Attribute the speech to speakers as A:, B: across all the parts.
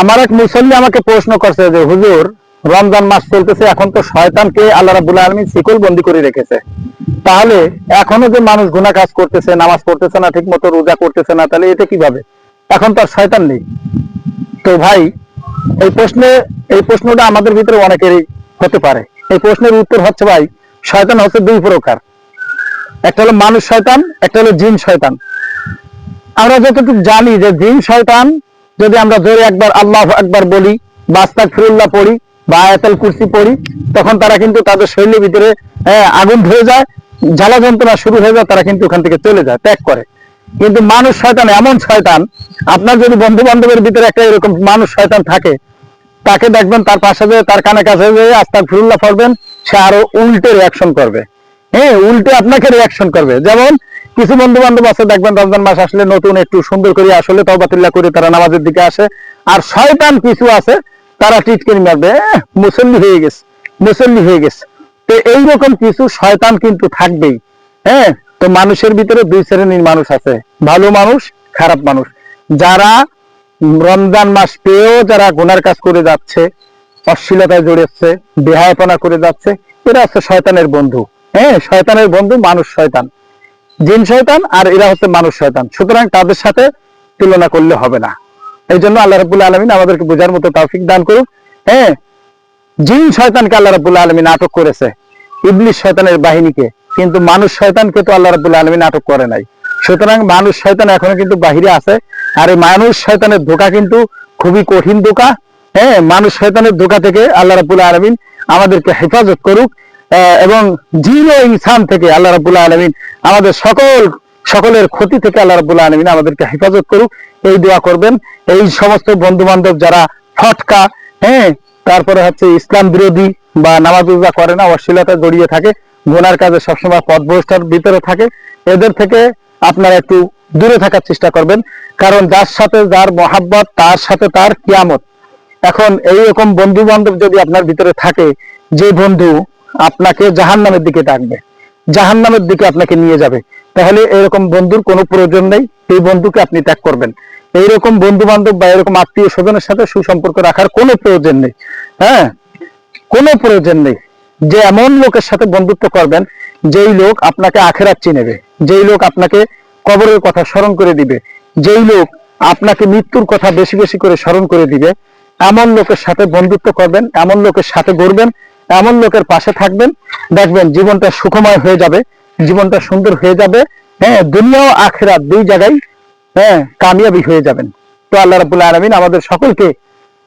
A: আমার এক মুসল্লি আমাকে প্রশ্ন করছে যে, হুজুর, রমজান মাস চলতেছে, এখন তো শয়তানকে আল্লাহ রাবুল আলমিন শিকল বন্দি করে রেখেছে। তাহলে এখনও যে মানুষ গুনা কাজ করতেছে, নামাজ পড়তেছে না ঠিক মতো রোজা করতেছে না, তাহলে এটা কীভাবে? এখন তো আর শয়তান নেই। তো ভাই, এই প্রশ্নে, এই প্রশ্নটা আমাদের ভিতরে অনেকেরই হতে পারে। এই প্রশ্নের উত্তর হচ্ছে ভাই, শয়তান হচ্ছে দুই প্রকার। একটা হলো মানুষ শয়তান, একটা হলো জিন শয়তান। আমরা যতটুকু জানি যে জিন শয়তান যদি আমরা জোরে একবার আল্লাহ একবার বলি বা ফিরুল্লাহ পড়ি বা আয়াতাল কুরসি পড়ি তখন তারা কিন্তু তাদের শরীরের ভিতরে হ্যাঁ, আগুন ধরে যায় জ্বালা যন্ত্রণা শুরু হয়ে যায় তারা কিন্তু ওখান থেকে চলে যায় ত্যাগ করে। কিন্তু মানুষ শয়তান এমন শয়তান আপনার যদি বন্ধু বান্ধবের ভিতরে একটা এরকম মানুষ শয়তান থাকে তাকে দেখবেন তার পাশে যে তার কানে কাছে যে আস্তাক ফিরুল্লাহ পড়বেন সে আরও উল্টে রিয়াকশন করবে। হ্যাঁ উল্টে আপনাকে রিয়াকশন করবে। যেমন, কিছু বন্ধু বান্ধব আছে, দেখবেন রমজান মাস আসলে নতুন, একটু সুন্দর করে আসলে তবাতিল্লা করে তারা নামাজের দিকে আসে। আর শয়তান কিছু আছে, তারা টিটকিরি মারবে। মুসল্লি হয়ে গেছে, মুসল্লি হয়ে গেছে। তো এইরকম কিছু শয়তান কিন্তু থাকবেই। হ্যাঁ তো মানুষের ভিতরে দুই শ্রেণির মানুষ আছে। ভালো মানুষ, খারাপ মানুষ। যারা রমজান মাস পেয়েও যারা গুনার কাজ করে যাচ্ছে, অশ্লীলতায় জড়িয়েছে বেহায়পনা করে যাচ্ছে, এরা হচ্ছে শয়তানের বন্ধু। হ্যাঁ শয়তানের বন্ধু মানুষ শয়তান। জিন শয়তান আর এরা হচ্ছে মানুষ শয়তান। সুতরাং তাদের সাথে তুলনা করলে হবে না। এই জন্য আল্লাহ রাবুল আলমিন আমাদেরকে বোঝার মতো তৌফিক দান করুক। হ্যাঁ জিন শয়তানকে আল্লাহ রাবুল আলমিন আটক করেছে ইবলিশ শয়তানের বাহিনীকে। কিন্তু মানুষ শয়তানকে তো আল্লাহ রাবুল আলমিন আটক করে নাই। সুতরাং মানুষ শয়তান এখনও কিন্তু বাহিরে আছে। আর এই মানুষ শয়তানের ধোকা কিন্তু খুবই কঠিন ধোকা। হ্যাঁ মানুষ শয়তানের ধোকা থেকে আল্লাহ রাবুল আলমিন আমাদেরকে হেফাজত করুক। এবং ও ইনসান থেকে আল্লাহ রাবুল আলমিন আমাদের সকল, সকলের ক্ষতি থেকে আল্লাহ রাবুল আলমিন আমাদেরকে হেফাজত করুক, এই দোয়া করবেন। এই সমস্ত বন্ধু বান্ধব যারা ফটকা হ্যাঁ তারপরে হচ্ছে ইসলাম বিরোধী বা নামাজ রোজা করে না, অশ্লীলতা জড়িয়ে থাকে, গোনার কাজে সবসময় পথ পদভ্রষ্টার ভিতরে থাকে, এদের থেকে আপনারা একটু দূরে থাকার চেষ্টা করবেন, কারণ যার সাথে যার মহাব্বত, তার সাথে তার কিয়ামত। এখন এইরকম বন্ধু বান্ধব যদি আপনার ভিতরে থাকে, যে বন্ধু আপনাকে জাহান নামের দিকে ডাকবে জাহান নামের দিকে আপনাকে নিয়ে যাবে। তাহলে এরকম বন্ধুর কোনো প্রয়োজন নেই। এই বন্ধুকে আপনি ত্যাগ করবেন। এইরকম বন্ধু বান্ধব বা এরকম আত্মীয় স্বজনের সাথে সুসম্পর্ক রাখার কোনো প্রয়োজন নেই। হ্যাঁ? কোনো প্রয়োজন নেই। যে এমন লোকের সাথে বন্ধুত্ব করবেন, যেই লোক আপনাকে আখেরাত চিনেবে, যেই লোক আপনাকে কবরের কথা স্মরণ করে দিবে, যেই লোক আপনাকে মৃত্যুর কথা বেশি বেশি করে স্মরণ করে দিবে, এমন লোকের সাথে বন্ধুত্ব করবেন, এমন লোকের সাথে গড়বেন এমন লোকের পাশে থাকবেন। দেখবেন জীবনটা সুখময় হয়ে যাবে, জীবনটা সুন্দর হয়ে যাবে। হ্যাঁ দুনিয়া ও আখেরাত দুই জায়গায় হ্যাঁ কামিয়াবি হয়ে যাবেন। তো আল্লাহ রাবুল আলমিন আমাদের সকলকে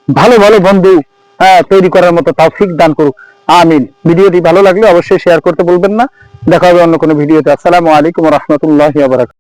A: ভালো ভালো বন্ধু হ্যাঁ তৈরি করার মতো তৌফিক দান করুক। আমিন। ভিডিওটি ভালো লাগলে অবশ্যই শেয়ার করতে বলবেন না। দেখা হবে অন্য কোনো ভিডিওতে। আসসালামু আলাইকুম রহমতুল্লাহ